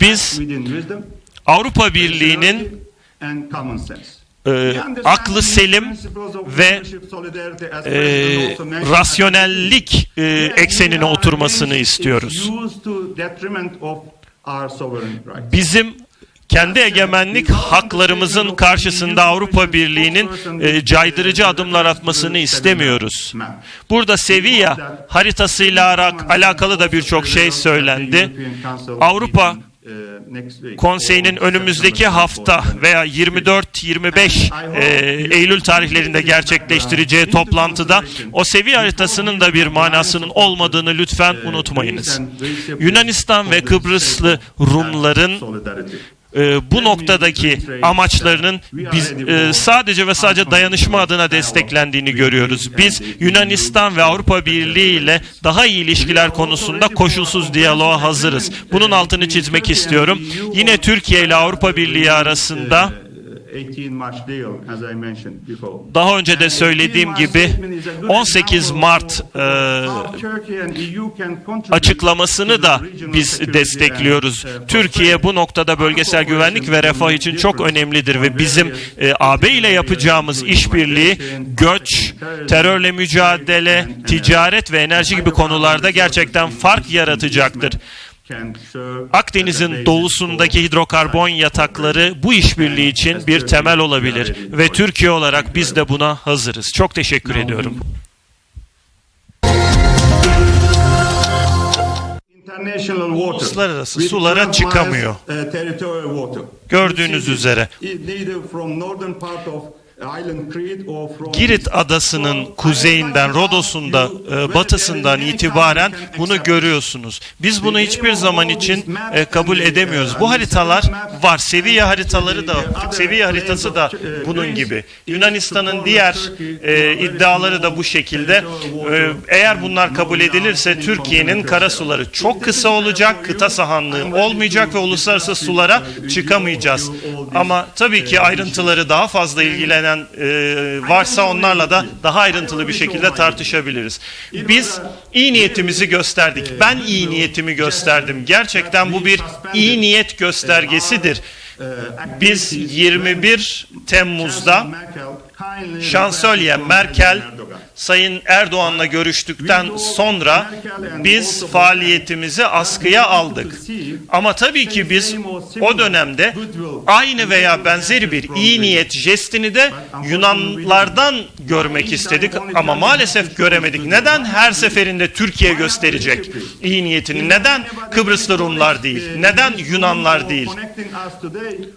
Biz Avrupa Birliği'nin e, aklı selim ve e, rasyonellik e, eksenine oturmasını istiyoruz. Bizim kendi egemenlik haklarımızın karşısında Avrupa Birliği'nin e, caydırıcı adımlar atmasını istemiyoruz. Burada Sevilla haritasıyla alakalı da birçok şey söylendi. Avrupa Konseyinin önümüzdeki hafta veya 24-25 e, Eylül tarihlerinde gerçekleştireceği toplantıda o seviye haritasının da bir manasının olmadığını lütfen unutmayınız. Yunanistan ve Kıbrıslı Rumların e, bu noktadaki amaçlarının biz e, sadece ve sadece dayanışma adına desteklendiğini görüyoruz. Biz Yunanistan ve Avrupa Birliği ile daha iyi ilişkiler konusunda koşulsuz diyaloğa hazırız. Bunun altını çizmek istiyorum. Yine Türkiye ile Avrupa Birliği arasında daha önce de söylediğim gibi 18 Mart e, açıklamasını da biz destekliyoruz. Türkiye bu noktada bölgesel güvenlik ve refah için çok önemlidir ve bizim e, AB ile yapacağımız işbirliği göç, terörle mücadele, ticaret ve enerji gibi konularda gerçekten fark yaratacaktır. Akdeniz'in doğusundaki hidrokarbon yatakları bu işbirliği için bir temel olabilir ve Türkiye olarak biz de buna hazırız. Çok teşekkür ediyorum. Uluslararası sulara çıkamıyor. Gördüğünüz üzere Girit adasının kuzeyinden, Rodos'unda, e, batısından itibaren bunu görüyorsunuz. Biz bunu hiçbir zaman için e, kabul edemiyoruz. Bu haritalar var. Seviye haritaları da, seviye haritası da bunun gibi. Yunanistan'ın diğer e, iddiaları da bu şekilde. Eğer bunlar kabul edilirse Türkiye'nin kara suları çok kısa olacak, kıta sahanlığı olmayacak ve uluslararası sulara çıkamayacağız. Ama tabii ki ayrıntıları daha fazla ilgilenen e, varsa onlarla da daha ayrıntılı bir şekilde tartışabiliriz. Biz iyi niyetimizi gösterdik. Ben iyi niyetimi gösterdim. Gerçekten bu bir iyi niyet göstergesidir. Biz 21 Temmuz'da Şansölye Merkel Sayın Erdoğan'la görüştükten sonra biz faaliyetimizi askıya aldık. Ama tabii ki biz o dönemde aynı veya benzeri bir iyi niyet jestini de Yunanlardan görmek istedik ama maalesef göremedik. Neden her seferinde Türkiye gösterecek iyi niyetini? Neden Kıbrıslı Rumlar değil? Neden Yunanlar değil?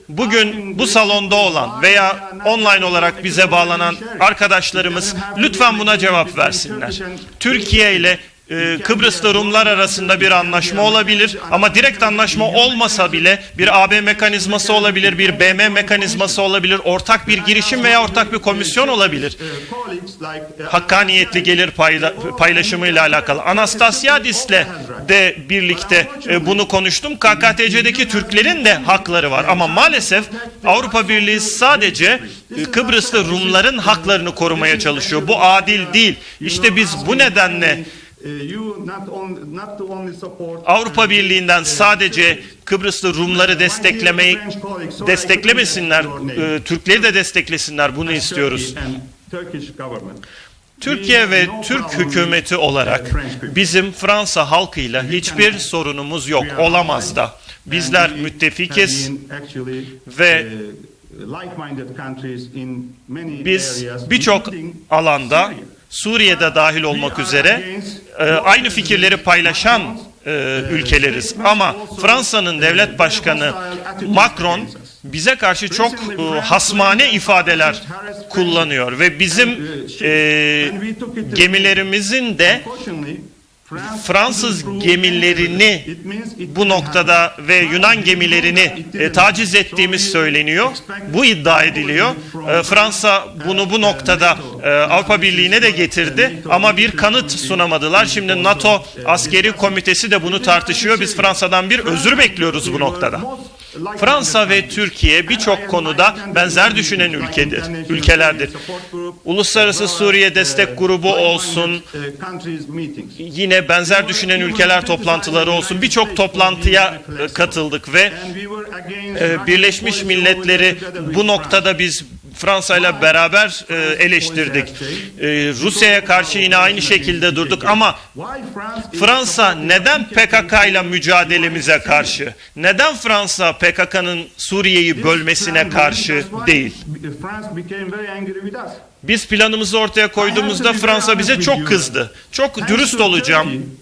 Bugün bu salonda olan veya online olarak bize bağlanan arkadaşlarımız lütfen buna cevap versinler. Türkiye ile e, Kıbrıslı Rumlar arasında bir anlaşma olabilir ama direkt anlaşma olmasa bile bir AB mekanizması olabilir, bir BM mekanizması olabilir, ortak bir girişim veya ortak bir komisyon olabilir. Hakkaniyetli gelir payla, paylaşımıyla alakalı. Anastasiadis'le de birlikte e, bunu konuştum. KKTC'deki Türklerin de hakları var ama maalesef Avrupa Birliği sadece e, Kıbrıslı Rumların haklarını korumaya çalışıyor. Bu adil değil. İşte biz bu nedenle Avrupa Birliği'nden sadece Kıbrıslı Rumları desteklemeyi desteklemesinler, e, Türkleri de desteklesinler. Bunu istiyoruz. Türkiye ve Türk hükümeti olarak bizim Fransa halkıyla hiçbir sorunumuz yok, olamaz da. Bizler müttefikiz ve biz birçok alanda Suriye'de dahil olmak üzere e, aynı fikirleri paylaşan e, ülkeleriz. Ama Fransa'nın devlet başkanı Macron bize karşı çok e, hasmane ifadeler kullanıyor ve bizim gemilerimizin de Fransız gemilerini bu noktada ve Yunan gemilerini e, taciz ettiğimiz söyleniyor. Bu iddia ediliyor. E, Fransa bunu bu noktada e, Avrupa Birliği'ne de getirdi ama bir kanıt sunamadılar. Şimdi NATO askeri komitesi de bunu tartışıyor. Biz Fransa'dan bir özür bekliyoruz bu noktada. Fransa ve Türkiye birçok konuda benzer düşünen ülkedir, ülkelerdir. Uluslararası Suriye Destek Grubu olsun, yine benzer düşünen ülkeler toplantıları olsun birçok toplantıya katıldık ve e, Birleşmiş Milletleri bu noktada biz Fransa ile beraber e, eleştirdik. E, Rusya'ya karşı yine aynı şekilde durduk ama Fransa neden PKK ile mücadelemize karşı? Neden Fransa PKK'nın Suriye'yi bölmesine karşı değil? Biz planımızı ortaya koyduğumuzda Fransa bize çok kızdı. Çok dürüst olacağım.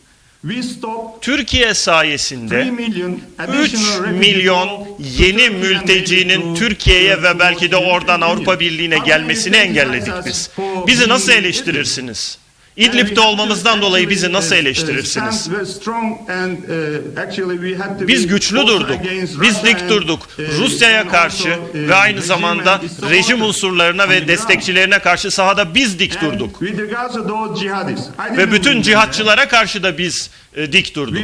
Türkiye sayesinde 3 milyon yeni mültecinin Türkiye'ye ve belki de oradan Avrupa Birliği'ne gelmesini engelledik biz. Bizi nasıl eleştirirsiniz? İdlib'de olmamızdan dolayı bizi nasıl eleştirirsiniz? Biz güçlü durduk. Biz dik durduk. Rusya'ya karşı ve aynı zamanda rejim unsurlarına ve destekçilerine karşı sahada biz dik durduk. Ve bütün cihatçılara karşı da biz e, dik durduk.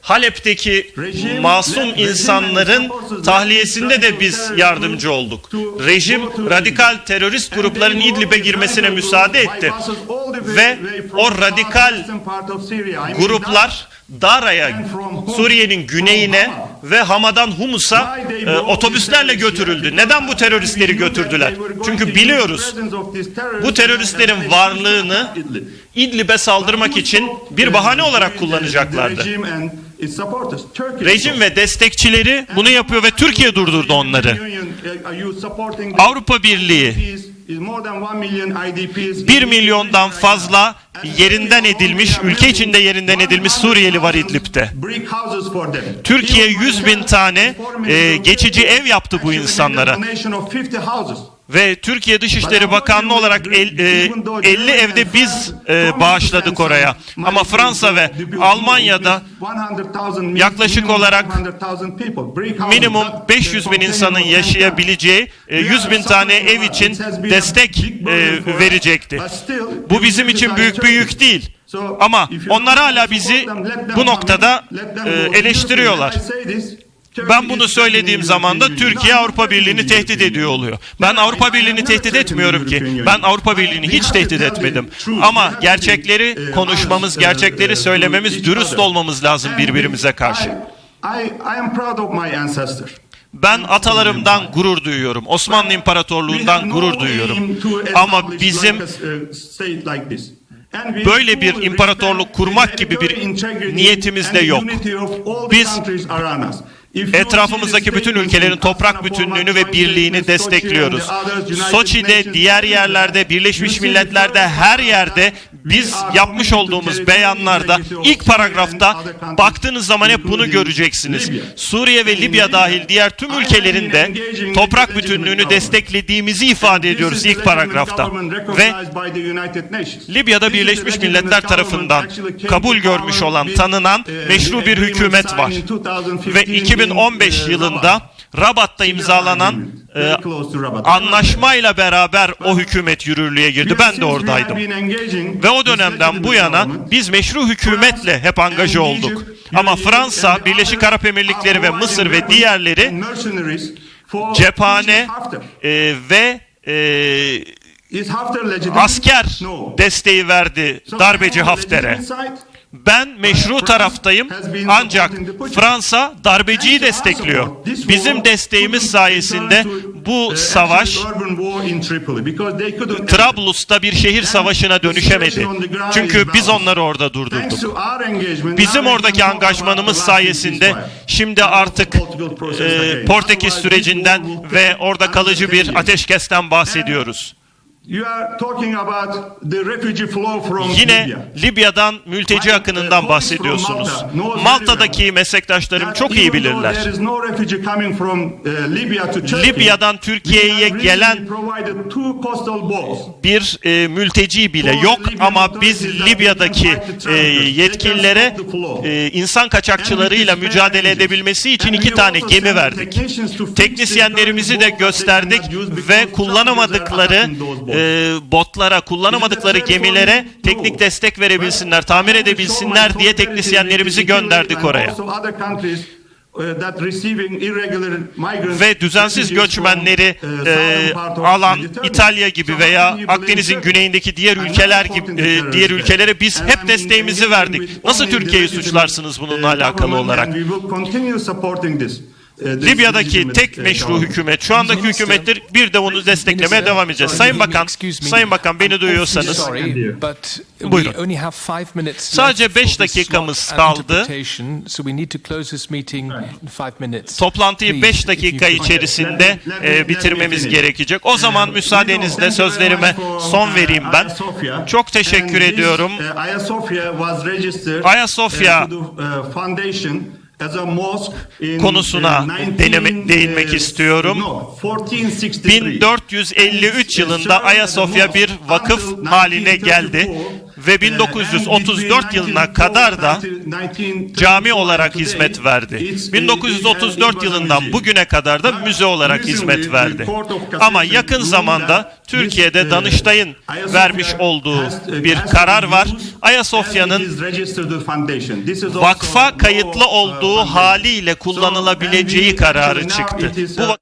Halep'teki masum insanların tahliyesinde de biz yardımcı olduk. Rejim radikal terörist grupların İdlib'e girmesine müsaade etti. Ve o radikal gruplar Dara'ya, Suriye'nin güneyine ve Hama'dan Humus'a e, otobüslerle götürüldü. Neden bu teröristleri götürdüler? Çünkü biliyoruz bu teröristlerin varlığını İdlib'e saldırmak için bir bahane olarak kullanacaklardı. Rejim ve destekçileri bunu yapıyor ve Türkiye durdurdu onları. Avrupa Birliği 1 milyondan fazla yerinden edilmiş, ülke içinde yerinden edilmiş Suriyeli var İdlib'de. Türkiye 100 bin tane e, geçici ev yaptı bu insanlara. Ve Türkiye Dışişleri Bakanlığı olarak el, e, 50 evde biz e, bağışladık oraya. Ama Fransa ve Almanya'da yaklaşık olarak minimum 500 bin insanın yaşayabileceği e, 100 bin tane ev için destek e, verecekti. Bu bizim için büyük bir yük değil. Ama onlar hala bizi bu noktada e, eleştiriyorlar. Ben bunu söylediğim zaman da Türkiye Avrupa Birliği'ni tehdit ediyor oluyor. Ben Avrupa Birliği'ni tehdit etmiyorum ki. Ben Avrupa Birliği'ni hiç tehdit etmedim. Ama gerçekleri konuşmamız, gerçekleri söylememiz, dürüst olmamız lazım birbirimize karşı. Ben atalarımdan gurur duyuyorum. Osmanlı İmparatorluğundan gurur duyuyorum. Ama bizim böyle bir imparatorluk kurmak gibi bir niyetimiz de yok. Biz Etrafımızdaki bütün ülkelerin toprak bütünlüğünü ve birliğini destekliyoruz. Soçi'de, diğer yerlerde, Birleşmiş Milletler'de, her yerde biz yapmış olduğumuz beyanlarda ilk paragrafta baktığınız zaman hep bunu göreceksiniz. Suriye ve Libya dahil diğer tüm ülkelerin de toprak bütünlüğünü desteklediğimizi ifade ediyoruz ilk paragrafta. Ve Libya'da Birleşmiş Milletler tarafından kabul görmüş olan, tanınan meşru bir hükümet var. Ve 2015 yılında Rabat'ta imzalanan e, anlaşmayla beraber o hükümet yürürlüğe girdi. Ben de oradaydım. Ve o dönemden bu yana biz meşru hükümetle hep angaje olduk. Ama Fransa, Birleşik Arap Emirlikleri ve Mısır ve diğerleri cephane e, ve e, asker desteği verdi darbeci Hafter'e. Ben meşru taraftayım ancak Fransa darbeciyi destekliyor. Bizim desteğimiz sayesinde bu savaş Trablus'ta bir şehir savaşına dönüşemedi. Çünkü biz onları orada durdurduk. Bizim oradaki angajmanımız sayesinde şimdi artık e, Portekiz sürecinden ve orada kalıcı bir ateşkesten bahsediyoruz. Yine Libya'dan mülteci akınından bahsediyorsunuz. Malta'daki meslektaşlarım çok iyi bilirler. Libya'dan Türkiye'ye gelen bir e, mülteci bile yok ama biz Libya'daki e, yetkililere e, insan kaçakçılarıyla mücadele edebilmesi için iki tane gemi verdik. Teknisyenlerimizi de gösterdik ve kullanamadıkları e, botlara, kullanamadıkları gemilere teknik destek verebilsinler, tamir edebilsinler diye teknisyenlerimizi gönderdik oraya. ve düzensiz göçmenleri e, alan İtalya gibi veya Akdeniz'in güneyindeki diğer ülkeler gibi e, diğer ülkelere biz hep desteğimizi verdik. Nasıl Türkiye'yi suçlarsınız bununla alakalı olarak? Libya'daki tek meşru hükümet, şu andaki hükümettir. Bir de onu desteklemeye devam edeceğiz. Sayın Bakan, Sayın Bakan beni duyuyorsanız Buyurun. Sadece left beş for this dakikamız slot and kaldı. Toplantıyı Please, 5 if dakika içerisinde e, bitirmemiz gerekecek. O zaman müsaadenizle sözlerime son vereyim ben. Çok teşekkür ediyorum. Ayasofya konusuna deneme- değinmek istiyorum. 1453 yılında Ayasofya bir vakıf haline geldi ve 1934 yılına kadar da cami olarak hizmet verdi. 1934 yılından bugüne kadar da müze olarak hizmet verdi. Ama yakın zamanda Türkiye'de Danıştay'ın vermiş olduğu bir karar var. Ayasofya'nın vakfa kayıtlı olduğu haliyle kullanılabileceği kararı çıktı. Bu